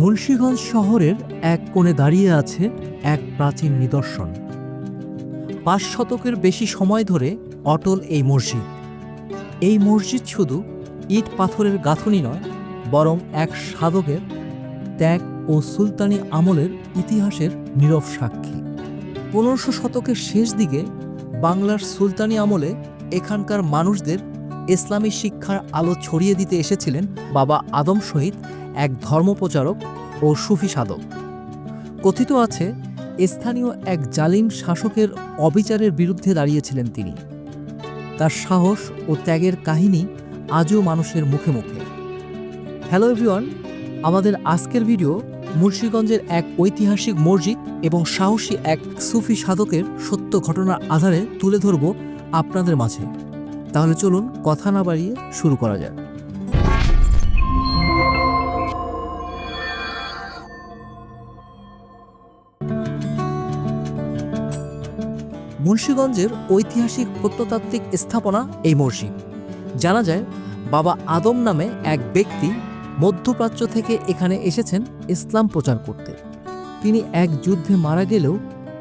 মুন্সীগঞ্জ শহরের এক কোণে দাঁড়িয়ে আছে এক প্রাচীন নিদর্শন। পাঁচ শতকের বেশি সময় ধরে অটল এই মসজিদ। এই মসজিদ শুধু ইট পাথরের গাঁথনি নয়, বরং এক সাধকের ত্যাগ ও সুলতানি আমলের ইতিহাসের নীরব সাক্ষী। পনেরোশো শতকের শেষ দিকে বাংলার সুলতানি আমলে এখানকার মানুষদের ইসলামী শিক্ষার আলো ছড়িয়ে দিতে এসেছিলেন বাবা আদম শহীদ এক ধর্মপ্রচারক ও সুফি সাধক। কথিত আছে, স্থানীয় এক জালিম শাসকের অবিচারের বিরুদ্ধে দাঁড়িয়েছিলেন তিনি। তার সাহস ও ত্যাগের কাহিনী আজও মানুষের মুখে মুখে। হ্যালো এভরিওয়ান, আমাদের আজকের ভিডিও মুন্সীগঞ্জের এক ঐতিহাসিক মসজিদ এবং সাহসী এক সুফি সাধকের সত্য ঘটনার আধারে তুলে ধরব আপনাদের মাঝে। তাহলে চলুন কথা না বাড়িয়ে শুরু করা যাক। মুন্সীগঞ্জের ঐতিহাসিক প্রত্নতাত্ত্বিক স্থাপনা এই মসজিদ। জানা যায়, বাবা আদম নামে এক ব্যক্তি মধ্যপ্রাচ্য থেকে এখানে এসেছেন ইসলাম প্রচার করতে। তিনি এক যুদ্ধে মারা গেলেও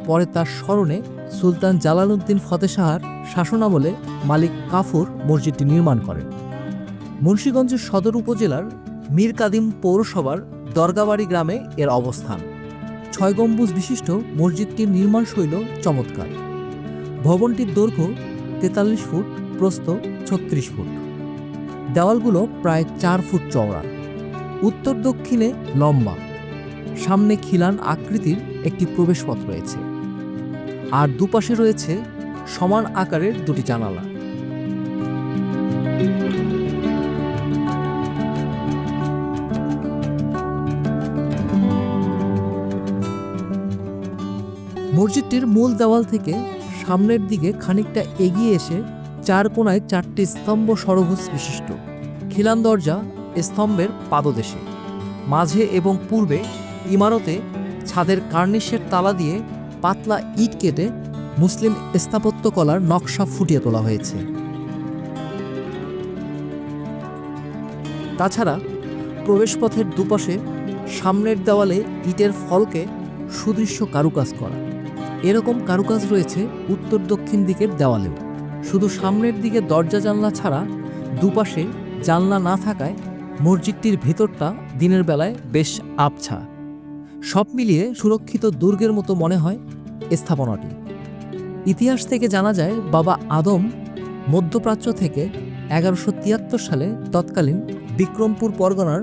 পরে তার স্মরণে সুলতান জালালউদ্দিন ফতে শাহর শাসনামলে মালিক কাফুর মসজিদটি নির্মাণ করেন। মুন্সীগঞ্জের সদর উপজেলার মীর কাদিম পৌরসভার দরগাবাড়ি গ্রামে এর অবস্থান। ছয় গম্বুজ বিশিষ্ট মসজিদটির নির্মাণ শৈল চমৎকার। ভবনটির দৈর্ঘ্য তেতাল্লিশ ফুট, প্রস্থ ছত্রিশ ফুট। দেওয়ালগুলো প্রায় চার ফুট চওড়া। উত্তর দক্ষিণে লম্বা। সামনে খিলান আকৃতির একটি প্রবেশপথ রয়েছে। আর দুপাশে রয়েছে সমান আকারের দুটি জানালা। মসজিদটির মূল দেওয়াল থেকে সামনের দিকে খানিকটা এগিয়ে এসে চার কোনায় চারটি স্তম্ভ সরভুজ বিশিষ্ট। খিলান দরজা স্তম্ভের পাদদেশে। মাঝে এবং পূর্বে ইমারতে ছাদের কার্নিশের তালা দিয়ে পাতলা ইট কেটে মুসলিম স্থাপত্যকলার নকশা ফুটিয়ে তোলা হয়েছে। তাছাড়া প্রবেশপথের দুপাশে সামনের দেওয়ালে ইটের ফলকে সুদৃশ্য কারুকাজ করা। এরকম কারুকাজ রয়েছে উত্তর দক্ষিণ দিকের দেওয়ালেও। শুধু সামনের দিকে দরজা জানলা ছাড়া দুপাশে জানলা না থাকায় মসজিদটির ভেতরটা দিনের বেলায় বেশ আবছা। সব মিলিয়ে সুরক্ষিত দুর্গের মতো মনে হয় স্থাপনাটি। ইতিহাস থেকে জানা যায়, বাবা আদম মধ্যপ্রাচ্য থেকে এগারোশো তিয়াত্তর সালে তৎকালীন বিক্রমপুর পরগনার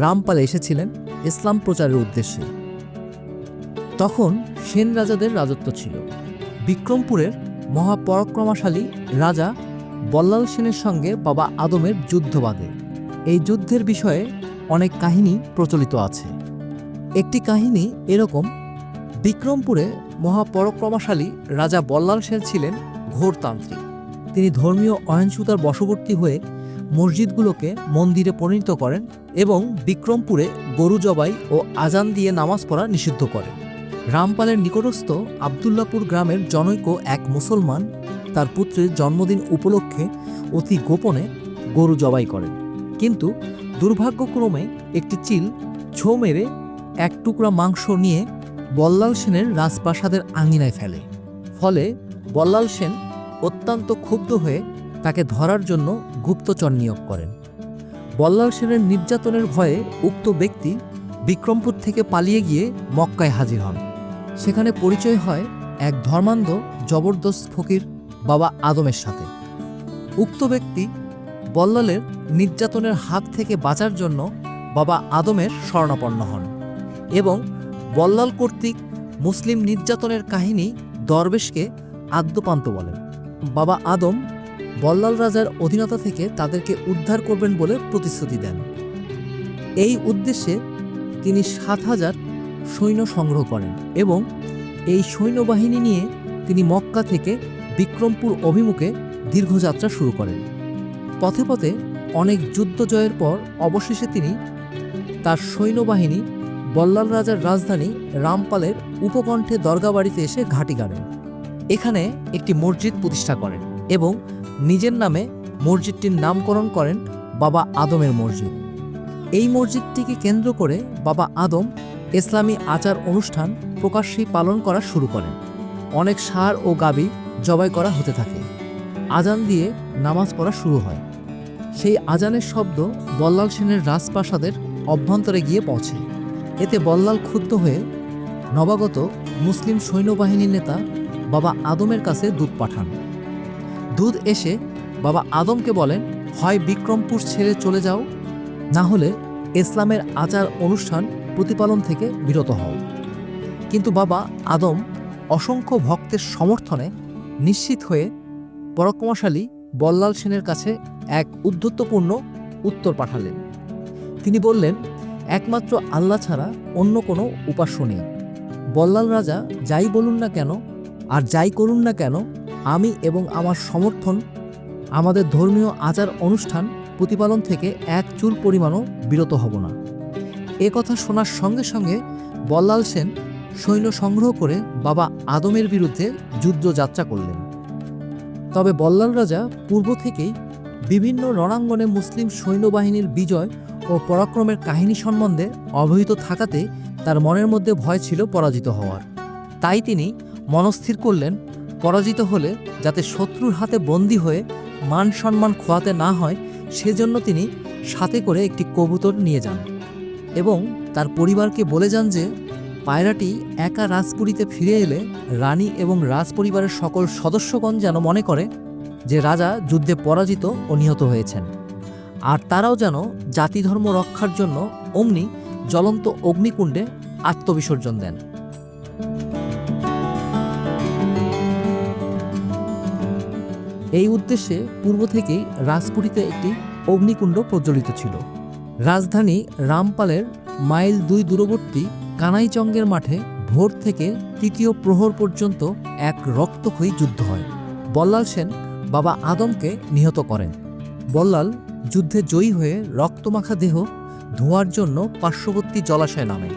রামপালে এসেছিলেন ইসলাম প্রচারের উদ্দেশ্যে। তখন সেন রাজাদের রাজত্ব ছিল। বিক্রমপুরের মহাপরাক্রমশালী রাজা বল্লাল সেনের সঙ্গে বাবা আদমের যুদ্ধ বাঁধে। এই যুদ্ধের বিষয়ে অনেক কাহিনী প্রচলিত আছে। একটি কাহিনী এরকম, বিক্রমপুরে মহাপরাক্রমশালী রাজা বল্লাল সেন ছিলেন ঘোরতান্ত্রিক। তিনি ধর্মীয় অহিংসতার বশবর্তী হয়ে মসজিদগুলোকে মন্দিরে পরিণত করেন এবং বিক্রমপুরে গরু জবাই ও আজান দিয়ে নামাজ পড়া নিষিদ্ধ করেন। রামপালের নিকটস্থ আবদুল্লাপুর গ্রামের জনৈক এক মুসলমান তার পুত্রের জন্মদিন উপলক্ষে অতি গোপনে গরু জবাই করেন। কিন্তু দুর্ভাগ্যক্রমে একটি চিল ছো মেরে এক টুকরা মাংস নিয়ে বল্লাল সেনের রাজপ্রাসাদের আঙিনায় ফেলে। ফলে বল্লাল সেন অত্যন্ত ক্ষুব্ধ হয়ে তাকে ধরার জন্য গুপ্তচর নিয়োগ করেন। বল্লাল সেনের নির্যাতনের ভয়ে উক্ত ব্যক্তি বিক্রমপুর থেকে পালিয়ে গিয়ে মক্কায় হাজির হন। সেখানে পরিচয় হয় এক ধর্মান্ধ জবরদস্ত ফকির বাবা আদমের সাথে। উক্ত ব্যক্তি বল্লালের নির্যাতনের হাত থেকে বাঁচার জন্য বাবা আদমের শরণাপন্ন হন এবং বল্লাল কর্তৃক মুসলিম নির্যাতনের কাহিনী দরবেশকে আদ্যপান্ত বলেন। বাবা আদম বল্লাল রাজার অধীনতা থেকে তাদেরকে উদ্ধার করবেন বলে প্রতিশ্রুতি দেন। এই উদ্দেশ্যে তিনি সাত হাজার সৈন্য সংগ্রহ করেন এবং এই সৈন্যবাহিনী নিয়ে তিনি মক্কা থেকে বিক্রমপুর অভিমুখে দীর্ঘযাত্রা শুরু করেন। পথে পথে অনেক যুদ্ধ জয়ের পর অবশেষে তিনি তার সৈন্যবাহিনী বল্লাল রাজার রাজধানী রামপালের উপকণ্ঠে দরগাবাড়িতে এসে ঘাঁটি গাড়েন। এখানে একটি মসজিদ প্রতিষ্ঠা করেন এবং নিজের নামে মসজিদটির নামকরণ করেন বাবা আদমের মসজিদ। এই মসজিদটিকে কেন্দ্র করে বাবা আদম ইসলামী আচার অনুষ্ঠান প্রকাশ্যে পালন করা শুরু করেন। অনেক সার ও গাবি জবাই করা হতে থাকে। আজান দিয়ে নামাজ পড়া শুরু হয়। সেই আজানের শব্দ বল্লাল সেনের রাজপ্রাসাদের অভ্যন্তরে গিয়ে পৌঁছে। এতে বল্লাল ক্ষুব্ধ হয়ে নবাগত মুসলিম সৈন্যবাহিনীর নেতা বাবা আদমের কাছে দুধ পাঠান। দুধ এসে বাবা আদমকে বলেন, হয় বিক্রমপুর ছেড়ে চলে যাও, না হলে ইসলামের আচার অনুষ্ঠান প্রতিপালন থেকে বিরত হও। কিন্তু বাবা আদম অসংখ্য ভক্তের সমর্থনে নিশ্চিত হয়ে পরাক্রমশালী বল্লাল সেনের কাছে এক উদ্ধত্তপূর্ণ উত্তর পাঠালেন। তিনি বললেন, একমাত্র আল্লাহ ছাড়া অন্য কোনো উপাস্য নেই। বল্লাল রাজা যাই বলুন না কেন আর যাই করুন না কেন, আমি এবং আমার সমর্থন, আমাদের ধর্মীয় আচার অনুষ্ঠান প্রতিপালন থেকে এক চুল পরিমাণও বিরত হব না। এ কথা শোনার সঙ্গে সঙ্গে বল্লাল সেন সৈন্য সংগ্রহ করে বাবা আদমের বিরুদ্ধে যুদ্ধ যাত্রা করলেন। তবে বল্লাল রাজা পূর্ব থেকেই বিভিন্ন রণাঙ্গনে মুসলিম সৈন্যবাহিনীর বিজয় ও পরাক্রমের কাহিনী সম্বন্ধে অবহিত থাকাতে তার মনের মধ্যে ভয় ছিল পরাজিত হওয়ার। তাই তিনি মনস্থির করলেন, পরাজিত হলে যাতে শত্রুর হাতে বন্দী হয়ে মান সম্মান খোয়াতে না হয়, সেজন্য তিনি সাথে করে একটি কবুতর নিয়ে যান। এবং তার পরিবারকে বলে যান যে, পায়রাটি একা রাজপুরীতে ফিরে এলে রানী এবং রাজপরিবারের সকল সদস্যগণ যেন মনে করে যে রাজা যুদ্ধে পরাজিত ও নিহত হয়েছেন। আর তারাও যেন জাতিধর্ম রক্ষার জন্য অমনি জ্বলন্ত অগ্নিকুণ্ডে আত্মবিসর্জন দেন। এই উদ্দেশ্যে পূর্ব থেকেই রাজপুরীতে একটি অগ্নিকুণ্ড প্রজ্বলিত ছিল। রাজধানী রামপালের মাইল দুই দূরবর্তী কানাইচঙ্গের মাঠে ভোর থেকে তৃতীয় প্রহর পর্যন্ত এক রক্তক্ষয়ী যুদ্ধ হয়। বল্লাল সেন বাবা আদমকে নিহত করেন। বল্লাল যুদ্ধে জয়ী হয়ে রক্তমাখা দেহ ধোয়ার জন্য পার্শ্ববর্তী জলাশয়ে নামে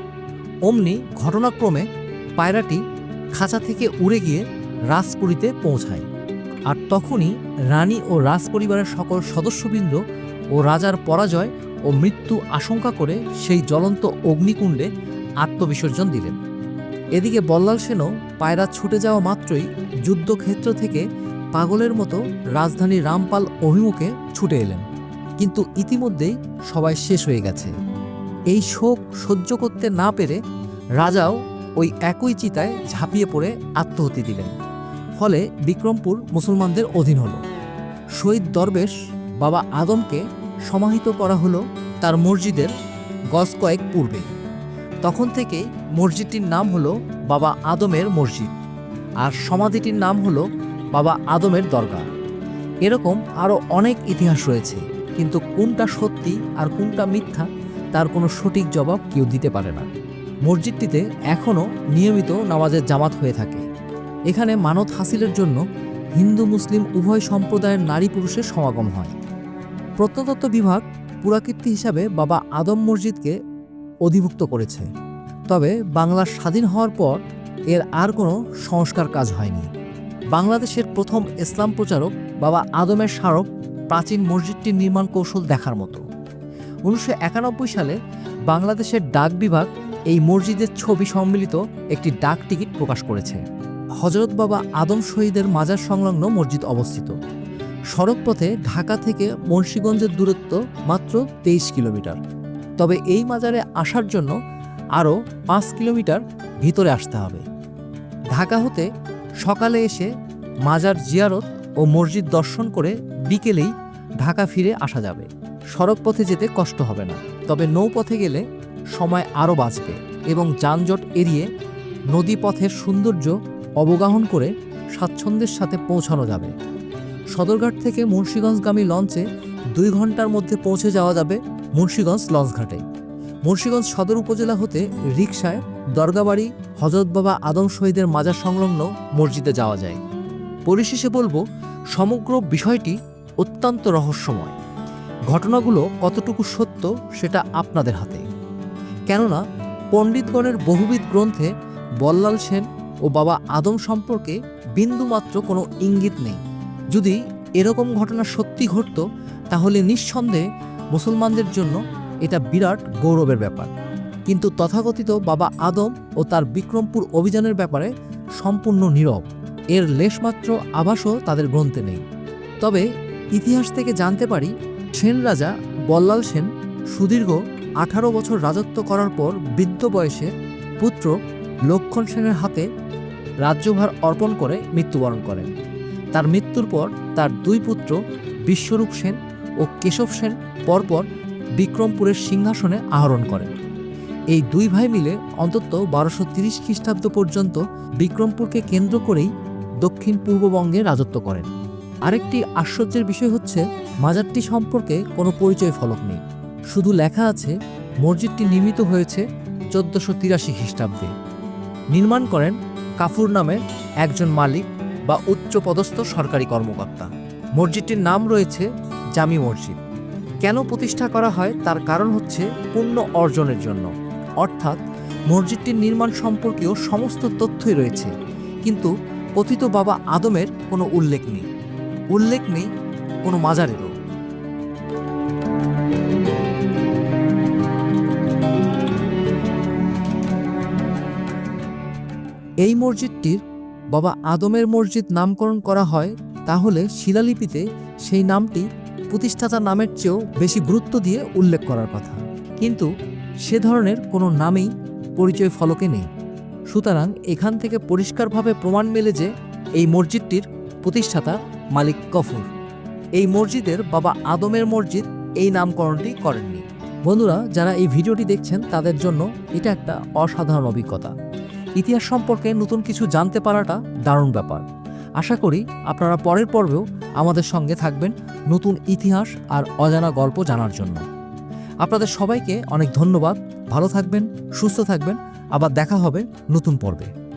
অমনি ঘটনাক্রমে পায়রাটি খাঁচা থেকে উড়ে গিয়ে রাজপুরীতে পৌঁছায়। আর তখনই রানী ও রাজপরিবারের সকল সদস্যবৃন্দ ও রাজার পরাজয় ও মৃত্যু আশঙ্কা করে সেই জ্বলন্ত অগ্নিকুণ্ডে আত্মবিসর্জন দিলেন। এদিকে বল্লাল সেনও পায়রা ছুটে যাওয়া মাত্রই যুদ্ধক্ষেত্র থেকে পাগলের মতো রাজধানী রামপাল অভিমুখে ছুটে এলেন। কিন্তু ইতিমধ্যেই সবাই শেষ হয়ে গেছে। এই শোক সহ্য করতে না পেরে রাজাও ওই একই চিতায় ঝাঁপিয়ে পড়ে আত্মহতি দিলেন। ফলে বিক্রমপুর মুসলমানদের অধীন হল। শহীদ দরবেশ বাবা আদমকে সমাহিত করা হলো তার মসজিদের গজ কয়েক পূর্বে। তখন থেকে মসজিদটির নাম হলো বাবা আদমের মসজিদ আর সমাধিটির নাম হলো বাবা আদমের দরগা এরকম আরও অনেক ইতিহাস রয়েছে, কিন্তু কোনটা সত্যি আর কোনটা মিথ্যা তার কোনো সঠিক জবাব কেউ দিতে পারে না। মসজিদটিতে এখনও নিয়মিত নামাজের জামাত হয়ে থাকে। এখানে মানত হাসিলের জন্য হিন্দু মুসলিম উভয় সম্প্রদায়ের নারী পুরুষের সমাগম হয়। প্রত্নতত্ত্ব বিভাগ পুরাকীর্তি হিসাবে বাবা আদম মসজিদকে অধিভুক্ত করেছে। তবে বাংলা স্বাধীন হওয়ার পর এর আর কোনো সংস্কার কাজ হয়নি। বাংলাদেশের প্রথম ইসলাম প্রচারক বাবা আদমের স্মারক প্রাচীন মসজিদটির নির্মাণ কৌশল দেখার মতো। উনিশশো একানব্বই সালে বাংলাদেশের ডাক বিভাগ এই মসজিদের ছবি সম্মিলিত একটি ডাক টিকিট প্রকাশ করেছে। হজরত বাবা আদম শহীদের মাজার সংলগ্ন মসজিদ অবস্থিত। সড়কপথে ঢাকা থেকে মুন্সীগঞ্জের দূরত্ব মাত্র তেইশ কিলোমিটার। তবে এই মাজারে আসার জন্য আরও পাঁচ কিলোমিটার ভিতরে আসতে হবে। ঢাকা হতে সকালে এসে মাজার জিয়ারত ও মসজিদ দর্শন করে বিকেলেই ঢাকা ফিরে আসা যাবে। সড়কপথে যেতে কষ্ট হবে না, তবে নৌপথে গেলে সময় আরও বাঁচবে এবং যানজট এড়িয়ে নদীপথের সৌন্দর্য অবগাহন করে স্বাচ্ছন্দ্যের সাথে পৌঁছানো যাবে। সদরঘাট থেকে মুন্সীগঞ্জগামী লঞ্চে দুই ঘণ্টার মধ্যে পৌঁছে যাওয়া যাবে মুন্সীগঞ্জ লঞ্চঘাটে মুন্সীগঞ্জ সদর উপজেলা হতে রিকশায় দরগাবাড়ি, হজরত বাবা আদম শহীদের মাজার সংলগ্ন মসজিদে যাওয়া যায়। পরিশেষে বলব, সমগ্র বিষয়টি অত্যন্ত রহস্যময়। ঘটনাগুলো কতটুকু সত্য সেটা আপনাদের হাতে। কেননা, পণ্ডিতগণের বহুবিধ গ্রন্থে বল্লাল সেন ও বাবা আদম সম্পর্কে বিন্দুমাত্র কোনো ইঙ্গিত নেই। যদি এরকম ঘটনা সত্যি ঘটত, তাহলে নিঃসন্দেহে মুসলমানদের জন্য এটা বিরাট গৌরবের ব্যাপার। কিন্তু তথাকথিত বাবা আদম ও তার বিক্রমপুর অভিযানের ব্যাপারে সম্পূর্ণ নীরব। এর লেশমাত্র আভাসও তাদের গ্রন্থে নেই। তবে ইতিহাস থেকে জানতে পারি, সেন রাজা বল্লাল সেন সুদীর্ঘ আঠারো বছর রাজত্ব করার পর বৃদ্ধ বয়সে পুত্র লক্ষণ সেনের হাতে রাজ্যভার অর্পণ করে মৃত্যুবরণ করেন। তার মৃত্যুর পর তার দুই পুত্র বিশ্বরূপ সেন ও কেশব সেন পরপর বিক্রমপুরের সিংহাসনে আহরণ করেন। এই দুই ভাই মিলে অন্তত বারোশো তিরিশ খ্রিস্টাব্দ পর্যন্ত বিক্রমপুরকে কেন্দ্র করেই দক্ষিণ পূর্ববঙ্গে রাজত্ব করেন। আরেকটি আশ্চর্যের বিষয় হচ্ছে, মাজারটি সম্পর্কে কোনো পরিচয় ফলক নেই। শুধু লেখা আছে, মসজিদটি নির্মিত হয়েছে চোদ্দশো তিরাশি খ্রিস্টাব্দে। নির্মাণ করেন কাফুর নামের একজন মালিক বা উচ্চপদস্থ সরকারি কর্মকর্তা। মসজিদটির নাম রয়েছে জামি মসজিদ। কেন প্রতিষ্ঠা করা হয় তার কারণ হচ্ছে পুণ্য অর্জনের জন্য। অর্থাৎ মসজিদটির নির্মাণ সম্পর্কেও সমস্ত তথ্যই রয়েছে। কিন্তু কথিত বাবা আদমের কোনো উল্লেখ নেই। উল্লেখ নেই কোনো মাজারেরও। এই মসজিদটির বাবা আদমের মসজিদ নামকরণ করা হয়, তাহলে শিলালিপিতে সেই নামটি প্রতিষ্ঠাতা নামের চেয়েও বেশি গুরুত্ব দিয়ে উল্লেখ করার কথা। কিন্তু সে ধরনের কোনো নামই পরিচয় ফলকে নেই। সুতরাং এখান থেকে পরিষ্কারভাবে প্রমাণ মেলে যে এই মসজিদটির প্রতিষ্ঠাতা মালিক কফুর। এই মসজিদের বাবা আদমের মসজিদ এই নামকরণটি করেননি। বন্ধুরা, যারা এই ভিডিওটি দেখছেন, তাদের জন্য এটা একটা অসাধারণ অভিজ্ঞতা। ইতিহাস সম্পর্কে নতুন কিছু জানতে পারাটা দারুণ ব্যাপার। আশা করি আপনারা পরের পর্বেও আমাদের সঙ্গে থাকবেন নতুন ইতিহাস আর অজানা গল্প জানার জন্য। আপনাদের সবাইকে অনেক ধন্যবাদ। ভালো থাকবেন, সুস্থ থাকবেন। আবার দেখা হবে নতুন পর্বে।